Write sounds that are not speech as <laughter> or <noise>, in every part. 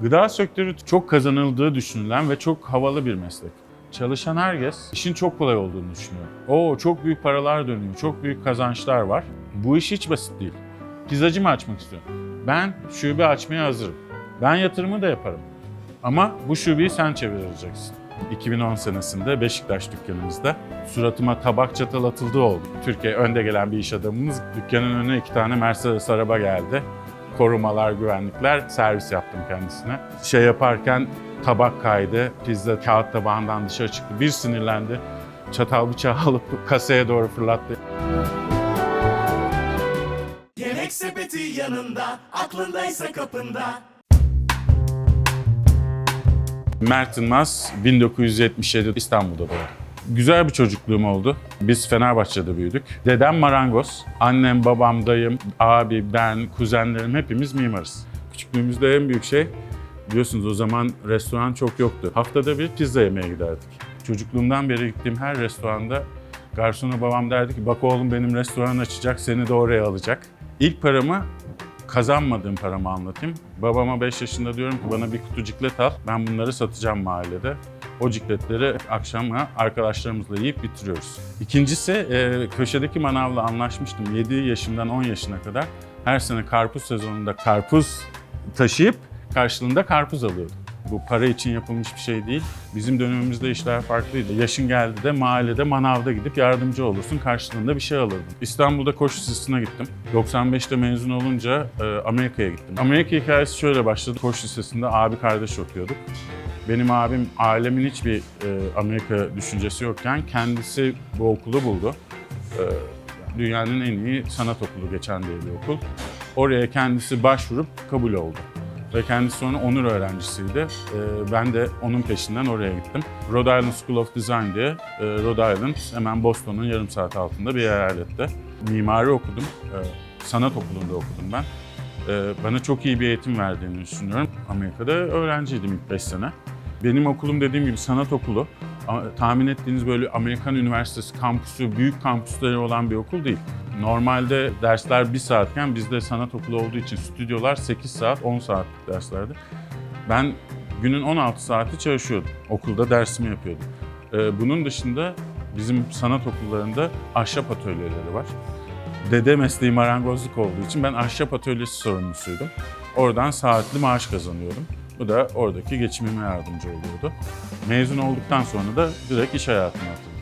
Gıda sektörü çok kazanıldığı düşünülen ve çok havalı bir meslek. Çalışan herkes işin çok kolay olduğunu düşünüyor. Oo çok büyük paralar dönüyor, çok büyük kazançlar var. Bu iş hiç basit değil. Pizzacı mı açmak istiyorum? Ben şube açmaya hazırım. Ben yatırımı da yaparım. Ama bu şubeyi sen çevireceksin. 2010 senesinde Beşiktaş dükkanımızda suratıma tabak çatal atıldığı oldu. Türkiye önde gelen bir iş adamımız dükkanın önüne iki tane Mercedes araba geldi. Korumalar, güvenlikler servis yaptım kendisine. Şey yaparken tabak kaydı, pizza kağıt tabağından dışarı çıktı. Bir sinirlendi. Çatal bıçağı <laughs> alıp kasaya doğru fırlattı. Yemek sepeti yanında, aklındaysa kapında. Mert Yılmaz 1977 İstanbul'da doğdu. Güzel bir çocukluğum oldu. Biz Fenerbahçe'de büyüdük. Dedem marangoz, annem, babam, dayım, abi, ben, kuzenlerim hepimiz mimarız. Küçüklüğümüzde en büyük şey biliyorsunuz o zaman restoran çok yoktu. Haftada bir pizza yemeye giderdik. Çocukluğumdan beri gittiğim her restoranda garsona babam derdi ki bak oğlum benim restoran açacak seni de oraya alacak. İlk paramı kazanmadığım paramı anlatayım. Babama 5 yaşında diyorum ki bana bir kutu ciklet al. Ben bunları satacağım mahallede. O cikletleri akşama arkadaşlarımızla yiyip bitiriyoruz. İkincisi e, köşedeki manavla anlaşmıştım. 7 yaşından 10 yaşına kadar her sene karpuz sezonunda karpuz taşıyıp karşılığında karpuz alıyordum. Bu para için yapılmış bir şey değil. Bizim dönemimizde işler farklıydı. Yaşın geldi de mahallede manavda gidip yardımcı olursun. Karşılığında bir şey alırdın. İstanbul'da koşu lisesine gittim. 95'te mezun olunca e, Amerika'ya gittim. Amerika hikayesi şöyle başladı. Koşu lisesinde abi kardeş okuyorduk. Benim abim ailemin hiçbir e, Amerika düşüncesi yokken kendisi bu okulu buldu. E, dünyanın en iyi sanat okulu geçen diye bir okul. Oraya kendisi başvurup kabul oldu. Ve kendisi sonra onur öğrencisiydi. Ee, ben de onun peşinden oraya gittim. Rhode Island School of Design diye, e, Rhode Island hemen Boston'un yarım saat altında bir eyalette. Mimari okudum, Ee, sanat okulunda okudum ben. Ee, Bana çok iyi bir eğitim verdiğini düşünüyorum. Amerika'da öğrenciydim ilk 5 sene. Benim okulum dediğim gibi sanat okulu. Tahmin ettiğiniz böyle Amerikan Üniversitesi kampüsü, büyük kampüsleri olan bir okul değil. Normalde dersler bir saatken bizde sanat okulu olduğu için stüdyolar 8 saat, 10 saatlik derslerdi. Ben günün 16 saati çalışıyordum. Okulda dersimi yapıyordum. Ee, bunun dışında bizim sanat okullarında ahşap atölyeleri var. Dede mesleği marangozluk olduğu için ben ahşap atölyesi sorumlusuydum. Oradan saatli maaş kazanıyordum. Bu da oradaki geçimime yardımcı oluyordu. Mezun olduktan sonra da direkt iş hayatına atıldım.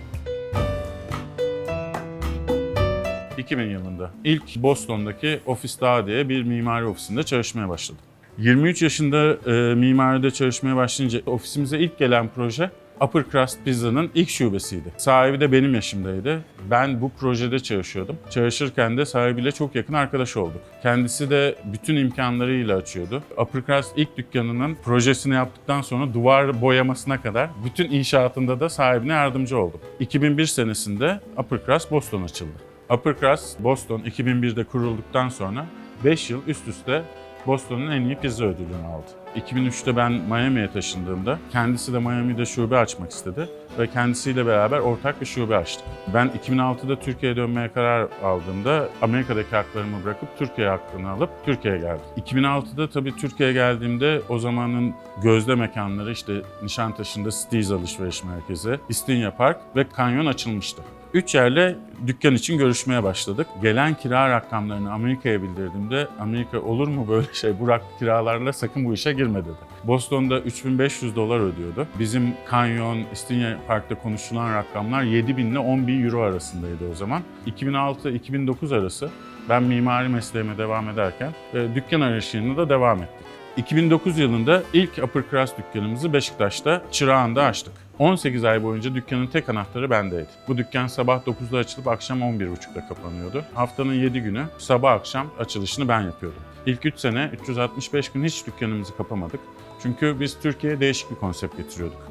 2000 yılında ilk Boston'daki Office Dağ diye bir mimari ofisinde çalışmaya başladım. 23 yaşında e, mimaride çalışmaya başlayınca ofisimize ilk gelen proje Upper Crust Pizza'nın ilk şubesiydi. Sahibi de benim yaşımdaydı. Ben bu projede çalışıyordum. Çalışırken de sahibiyle çok yakın arkadaş olduk. Kendisi de bütün imkanlarıyla açıyordu. Upper Crust ilk dükkanının projesini yaptıktan sonra duvar boyamasına kadar bütün inşaatında da sahibine yardımcı oldum. 2001 senesinde Upper Crust Boston açıldı. Upper Crust Boston 2001'de kurulduktan sonra 5 yıl üst üste Boston'un en iyi pizza ödülünü aldı. 2003'te ben Miami'ye taşındığımda kendisi de Miami'de şube açmak istedi ve kendisiyle beraber ortak bir şube açtık. Ben 2006'da Türkiye'ye dönmeye karar aldığımda Amerika'daki haklarımı bırakıp Türkiye hakkını alıp Türkiye'ye geldim. 2006'da tabii Türkiye'ye geldiğimde o zamanın gözde mekanları işte Nişantaşı'nda Steez Alışveriş Merkezi, İstinye Park ve Kanyon açılmıştı. Üç yerle dükkan için görüşmeye başladık. Gelen kira rakamlarını Amerika'ya bildirdiğimde Amerika olur mu böyle şey bu kiralarla sakın bu işe girme dedi. Boston'da 3500 dolar ödüyordu. Bizim Kanyon, İstinye Park'ta konuşulan rakamlar 7000 ile 10.000 euro arasındaydı o zaman. 2006-2009 arası ben mimari mesleğime devam ederken e, dükkan arayışına da devam ettik. 2009 yılında ilk Upper Crust dükkanımızı Beşiktaş'ta Çırağan'da açtık. 18 ay boyunca dükkanın tek anahtarı bendeydi. Bu dükkan sabah 9'da açılıp akşam 11.30'da kapanıyordu. Haftanın 7 günü sabah akşam açılışını ben yapıyordum. İlk 3 sene 365 gün hiç dükkanımızı kapamadık. Çünkü biz Türkiye'ye değişik bir konsept getiriyorduk.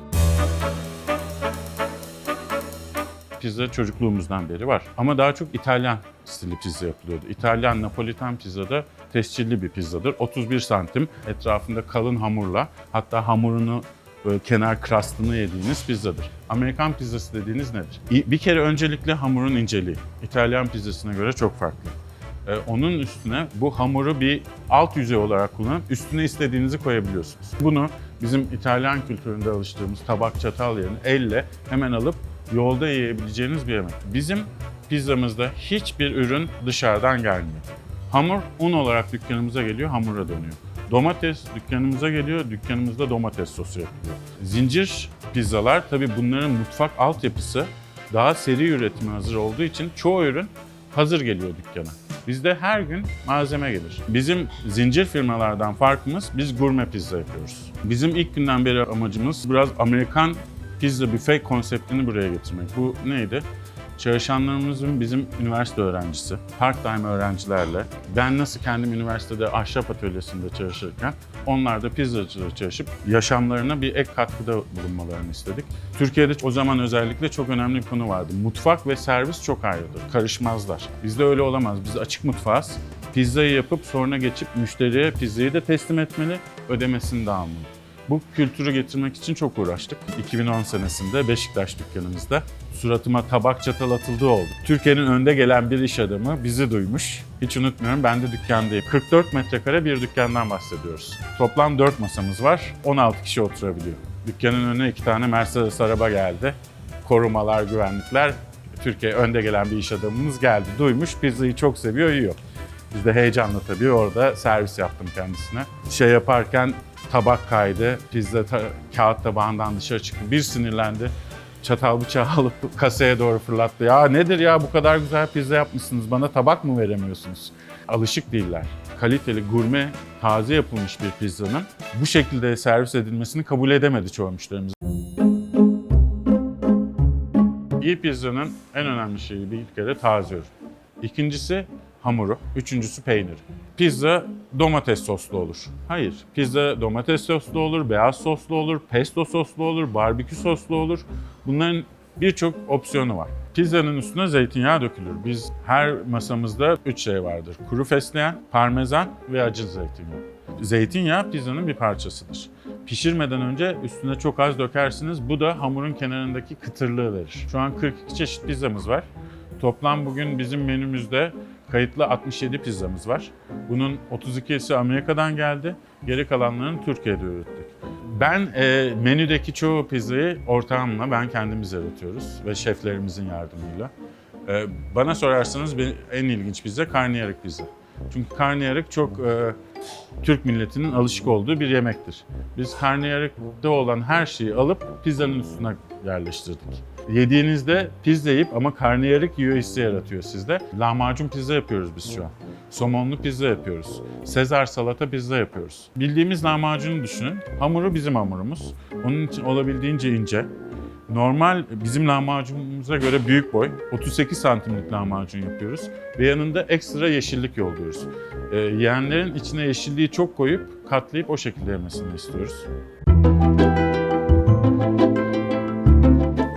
Pizza çocukluğumuzdan beri var. Ama daha çok İtalyan stili pizza yapılıyordu. İtalyan Napolitan pizza da tescilli bir pizzadır. 31 santim etrafında kalın hamurla hatta hamurunu böyle kenar krastını yediğiniz pizzadır. Amerikan pizzası dediğiniz nedir? Bir kere öncelikle hamurun inceliği. İtalyan pizzasına göre çok farklı. Ee, onun üstüne bu hamuru bir alt yüzey olarak kullanıp üstüne istediğinizi koyabiliyorsunuz. Bunu bizim İtalyan kültüründe alıştığımız tabak çatal yerine elle hemen alıp yolda yiyebileceğiniz bir yemek. Bizim pizzamızda hiçbir ürün dışarıdan gelmiyor. Hamur un olarak dükkanımıza geliyor, hamura dönüyor. Domates dükkanımıza geliyor, dükkanımızda domates sosu yapılıyor. Zincir pizzalar tabii bunların mutfak altyapısı daha seri üretime hazır olduğu için çoğu ürün hazır geliyor dükkana. Bizde her gün malzeme gelir. Bizim zincir firmalardan farkımız biz gurme pizza yapıyoruz. Bizim ilk günden beri amacımız biraz Amerikan pizza büfe konseptini buraya getirmek. Bu neydi? Çalışanlarımızın bizim üniversite öğrencisi, part-time öğrencilerle, ben nasıl kendim üniversitede ahşap atölyesinde çalışırken, onlar da pizzacıda çalışıp yaşamlarına bir ek katkıda bulunmalarını istedik. Türkiye'de o zaman özellikle çok önemli bir konu vardı. Mutfak ve servis çok ayrıdır, karışmazlar. Bizde öyle olamaz, biz açık mutfağız. Pizzayı yapıp sonra geçip müşteriye pizzayı da teslim etmeli, ödemesini de almalı. Bu kültürü getirmek için çok uğraştık. 2010 senesinde Beşiktaş dükkanımızda suratıma tabak çatal atıldığı oldu. Türkiye'nin önde gelen bir iş adamı bizi duymuş. Hiç unutmuyorum ben de dükkandayım. 44 metrekare bir dükkandan bahsediyoruz. Toplam 4 masamız var. 16 kişi oturabiliyor. Dükkanın önüne iki tane Mercedes araba geldi. Korumalar, güvenlikler. Türkiye önde gelen bir iş adamımız geldi. Duymuş, pizzayı çok seviyor, yiyor. Biz de heyecanla tabii orada servis yaptım kendisine. Şey yaparken tabak kaydı, pizza ta- kağıt tabağından dışarı çıktı. Bir sinirlendi. Çatal bıçağı <laughs> alıp kasaya doğru fırlattı. Ya nedir ya bu kadar güzel pizza yapmışsınız bana tabak mı veremiyorsunuz? Alışık değiller. Kaliteli, gurme, taze yapılmış bir pizzanın bu şekilde servis edilmesini kabul edemedi çoğu müşterimiz. İyi pizzanın en önemli şeyi bir kere taze ürün. İkincisi hamuru. Üçüncüsü peynir. Pizza domates soslu olur. Hayır. Pizza domates soslu olur, beyaz soslu olur, pesto soslu olur, barbekü soslu olur. Bunların birçok opsiyonu var. Pizzanın üstüne zeytinyağı dökülür. Biz her masamızda üç şey vardır. Kuru fesleğen, parmesan ve acı zeytinyağı. Zeytinyağı pizzanın bir parçasıdır. Pişirmeden önce üstüne çok az dökersiniz. Bu da hamurun kenarındaki kıtırlığı verir. Şu an 42 çeşit pizzamız var. Toplam bugün bizim menümüzde kayıtlı 67 pizzamız var. Bunun 32'si Amerika'dan geldi. Geri kalanlarını Türkiye'de ürettik. Ben e, menüdeki çoğu pizzayı ortağımla ben kendimiz yaratıyoruz ve şeflerimizin yardımıyla. E, bana sorarsanız en ilginç pizza karnıyarık pizza. Çünkü karnıyarık çok e, Türk milletinin alışık olduğu bir yemektir. Biz karnıyarıkta olan her şeyi alıp pizzanın üstüne yerleştirdik. Yediğinizde pizza yiyip ama karnıyarık yiyor hissi yaratıyor sizde. Lahmacun pizza yapıyoruz biz şu an. Somonlu pizza yapıyoruz. Sezar salata pizza yapıyoruz. Bildiğimiz lahmacunu düşünün. Hamuru bizim hamurumuz. Onun için olabildiğince ince. Normal bizim lahmacunumuza göre büyük boy. 38 santimlik lahmacun yapıyoruz. Ve yanında ekstra yeşillik yolluyoruz. Ee, yiyenlerin içine yeşilliği çok koyup katlayıp o şekilde yemesini istiyoruz.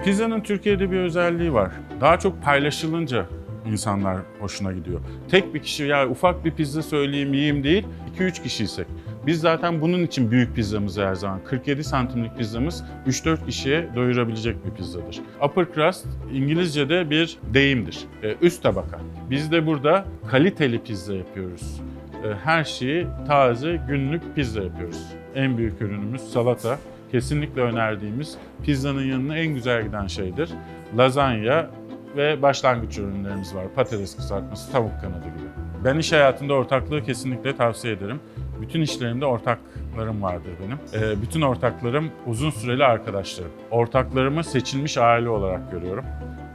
Pizzanın Türkiye'de bir özelliği var. Daha çok paylaşılınca insanlar hoşuna gidiyor. Tek bir kişi ya ufak bir pizza söyleyeyim yiyeyim değil, 2-3 kişiysek. Biz zaten bunun için büyük pizzamız her zaman. 47 santimlik pizzamız 3-4 kişiye doyurabilecek bir pizzadır. Upper crust İngilizce'de bir deyimdir. Ee, Üst tabaka. Biz de burada kaliteli pizza yapıyoruz. Ee, Her şeyi taze günlük pizza yapıyoruz. En büyük ürünümüz salata. Kesinlikle önerdiğimiz pizzanın yanına en güzel giden şeydir. Lazanya ve başlangıç ürünlerimiz var. Patates kızartması, tavuk kanadı gibi. Ben iş hayatında ortaklığı kesinlikle tavsiye ederim. Bütün işlerimde ortaklarım vardır benim. Ee, bütün ortaklarım uzun süreli arkadaşlarım. Ortaklarımı seçilmiş aile olarak görüyorum.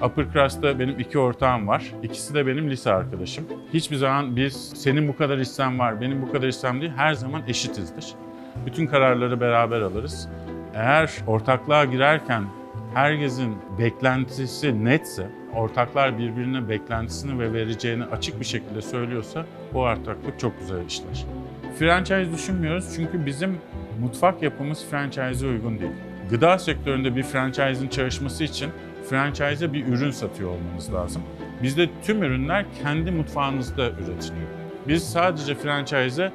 Upper Crust'ta benim iki ortağım var. İkisi de benim lise arkadaşım. Hiçbir zaman biz senin bu kadar hissem var, benim bu kadar hissem değil, her zaman eşitizdir. Bütün kararları beraber alırız. Eğer ortaklığa girerken herkesin beklentisi netse, ortaklar birbirine beklentisini ve vereceğini açık bir şekilde söylüyorsa bu ortaklık çok güzel işler. Franchise düşünmüyoruz çünkü bizim mutfak yapımız franchise'e uygun değil. Gıda sektöründe bir franchise'ın çalışması için franchise'e bir ürün satıyor olmanız lazım. Bizde tüm ürünler kendi mutfağınızda üretiliyor. Biz sadece franchise'e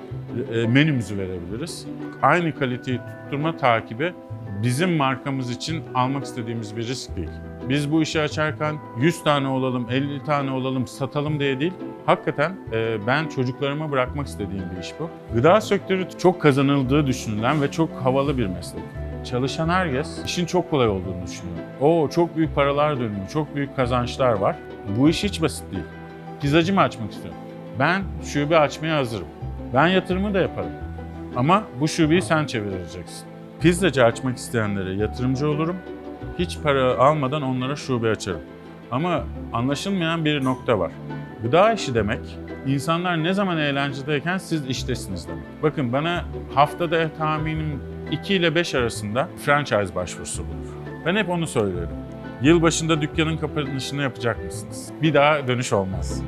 e, menümüzü verebiliriz. Aynı kaliteyi tutturma takibi bizim markamız için almak istediğimiz bir risk değil. Biz bu işi açarken 100 tane olalım, 50 tane olalım, satalım diye değil. Hakikaten e, ben çocuklarıma bırakmak istediğim bir iş bu. Gıda sektörü çok kazanıldığı düşünülen ve çok havalı bir meslek. Çalışan herkes işin çok kolay olduğunu düşünüyor. O çok büyük paralar dönüyor, çok büyük kazançlar var. Bu iş hiç basit değil. Pizzacı mı açmak istiyorum? Ben şube açmaya hazırım. Ben yatırımı da yaparım. Ama bu şubeyi sen çevireceksin. Pizzacı açmak isteyenlere yatırımcı olurum. Hiç para almadan onlara şube açarım. Ama anlaşılmayan bir nokta var. Gıda işi demek, insanlar ne zaman eğlencedeyken siz iştesiniz demek. Bakın bana haftada tahminim 2 ile 5 arasında franchise başvurusu bulur. Ben hep onu söylüyorum. Yılbaşında dükkanın kapanışını yapacak mısınız? Bir daha dönüş olmaz.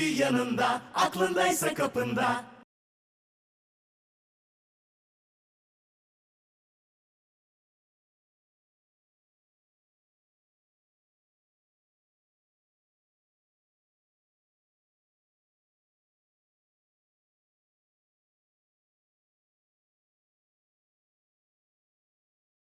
Yanında, aklındaysa kapında.